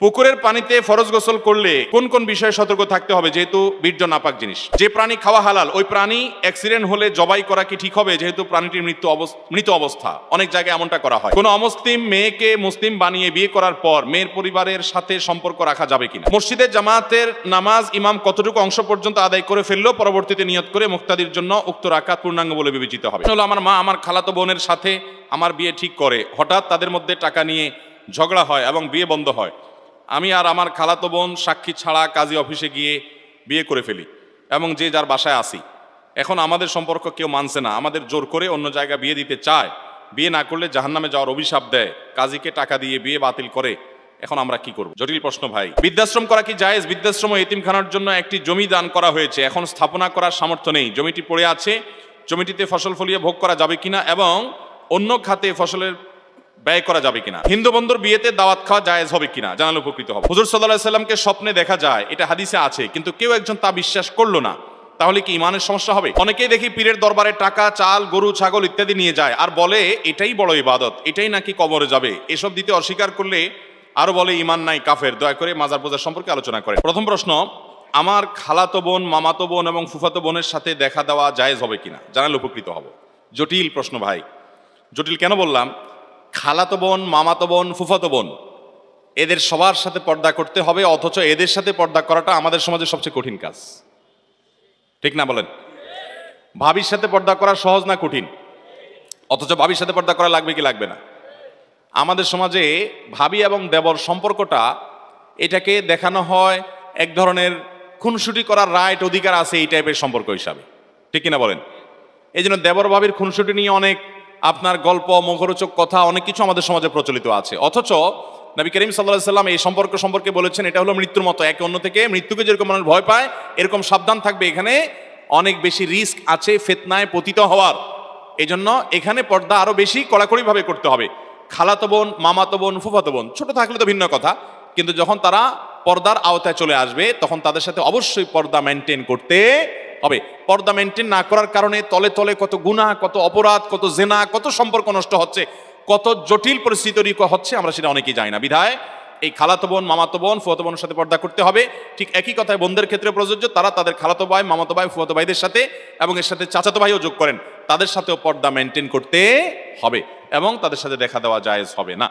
পুকুরের পানিতে ফরজ গোসল করলে কোন কোন বিষয়ে সতর্ক থাকতে হবে? যেহেতু বীর্য নাপাক জিনিস। যে প্রাণী খাওয়া হালাল, ওই প্রাণী অ্যাক্সিডেন্ট হলে জবাই করা কি ঠিক হবে? যেহেতু প্রাণীটির মৃত্যু মৃত অবস্থা। অনেক জায়গায় এমনটা করা হয়। কোনো অমুসলিম মেয়েকে মুসলিম বানিয়ে বিয়ে করার পর মেয়ের পরিবারের সাথে সম্পর্ক রাখা যাবে কিনা? মসজিদের জামাতের নামাজ ইমাম কতটুকু অংশ পর্যন্ত আদায় করে ফেললেও পরবর্তীতে নিয়ত করে মুক্তাদির জন্য উক্ত রাকাত পূর্ণাঙ্গ বলে বিবেচিত হবে। হলো আমার মা আমার খালাতো বোনের সাথে আমার বিয়ে ঠিক করে। হঠাৎ তাদের মধ্যে টাকা নিয়ে ঝগড়া হয় এবং বিয়ে বন্ধ হয়। আমি আর আমার খালাতো বোন সাক্ষী ছাড়া কাজী অফিসে গিয়ে বিয়ে করে ফেলি এবং যে যার বাসায় আসি। এখন আমাদের সম্পর্ক কেউ মানছে না। আমাদের জোর করে অন্য জায়গায় বিয়ে দিতে চায়। বিয়ে না করলে জাহান্নামে যাওয়ার অভিশাপ দেয়। কাজীকে টাকা দিয়ে বিয়ে বাতিল করে। এখন আমরা কি করব? জটিল প্রশ্ন ভাই। বৃদ্ধাশ্রম করা কি জায়েজ? বৃদ্ধাশ্রম ও এতিমখানার জন্য একটি জমি দান করা হয়েছে। এখন স্থাপনা করার সামর্থ্য নেই। জমিটি পড়ে আছে। জমিটিতে ফসল ফলিয়ে ভোগ করা যাবে কিনা এবং অন্য খাতে ফসলের ব্যয় করা যাবে কিনা? হিন্দু বন্ধুর বিয়েতে দাওয়াত খাওয়া জায়েজ হবে কিনা? জানালে উপকৃত হবে। হুজুর সাল্লাহ সাল্লামকে স্বপ্নে দেখা যায়, এটা হাদিসে আছে, কিন্তু কেউ একজন তা বিশ্বাস করল না। তাহলে কি ইমানের সমস্যা হবে? অনেকেই দেখি পীরের দরবারে টাকা, চাল, গরু, ছাগল ইত্যাদি নিয়ে যায় আর বলে, এটাই বড় ইবাদত, এটাই নাকি কবরে যাবে। এসব দিতে অস্বীকার করলে আরও বলে, ইমান নাই, কাফের। দয়া করে মাজার পূজার সম্পর্কে আলোচনা করে প্রথম প্রশ্ন, আমার খালাতো বোন, মামাতো বোন এবং ফুফাতো বোনের সাথে দেখা দেওয়া জায়েজ হবে কিনা? জানালে উপকৃত হব। জটিল প্রশ্ন ভাই। জটিল কেন বললাম? খালাতো বোন, মামাতো বোন, ফুফাতো বোন, এদের সবার সাথে পর্দা করতে হবে, অথচ এদের সাথে পর্দা করাটা আমাদের সমাজের সবচেয়ে কঠিন কাজ। ঠিক না বলেন? ভাবির সাথে পর্দা করা সহজ না কঠিন? অথচ ভাবির সাথে পর্দা করা লাগবে কি লাগবে না? আমাদের সমাজে ভাবি এবং দেবর সম্পর্কটা, এটাকে দেখানো হয় এক ধরনের খুনসুটি করার রাইট অধিকার আছে এই টাইপের সম্পর্ক হিসাবে। ঠিক কিনা বলেন? এই জন্য দেবর ভাবির খুনসুটি নিয়ে অনেক আপনার গল্প, মুখরোচক কথা, অনেক কিছু আমাদের সমাজে প্রচলিত আছে। অথচ নবী করিম সাল্লাহ সাল্লাম এই সম্পর্ক সম্পর্কে বলেছেন, এটা হলো মৃত্যুর মতো। একে অন্য থেকে মৃত্যুকে যেরকম মানুষ ভয় পায়, এরকম সাবধান থাকবে। এখানে অনেক বেশি রিস্ক আছে, ফেতনায় পতিত হওয়ার। এই জন্য এখানে পর্দা আরও বেশি কড়াকড়িভাবে করতে হবে। খালাতো বোন, মামাতো বোন, ফুফাতো বোন, ছোটো থাকলে তো ভিন্ন কথা। কিন্তু যখন তারা পর্দার আওতায় চলে আসবে, তখন তাদের সাথে অবশ্যই পর্দা মেনটেন করতে হবে। পর্দা মেনটেন না করার কারণে তলে তলে কত গুনাহ কত অপরাধ, কত জেনা, কত সম্পর্ক নষ্ট হচ্ছে, কত জটিল পরিস্থিতি হচ্ছে, আমরা সেটা অনেকেই জানি না। বিধায় এই খালাতো বোন, মামাতো বোন, ফুয়াতো বোনের সাথে পর্দা করতে হবে। ঠিক একই কথায় বোনদের ক্ষেত্রে প্রযোজ্য, তারা তাদের খালাতো ভাই, মামাতো ভাই, ফুয়াতো ভাইদের সাথে এবং এর সাথে চাচাতো ভাইও যোগ করেন। তাদের সাথেও পর্দা মেনটেন করতে হবে এবং তাদের সাথে দেখা দেওয়া জায়েজ হবে না।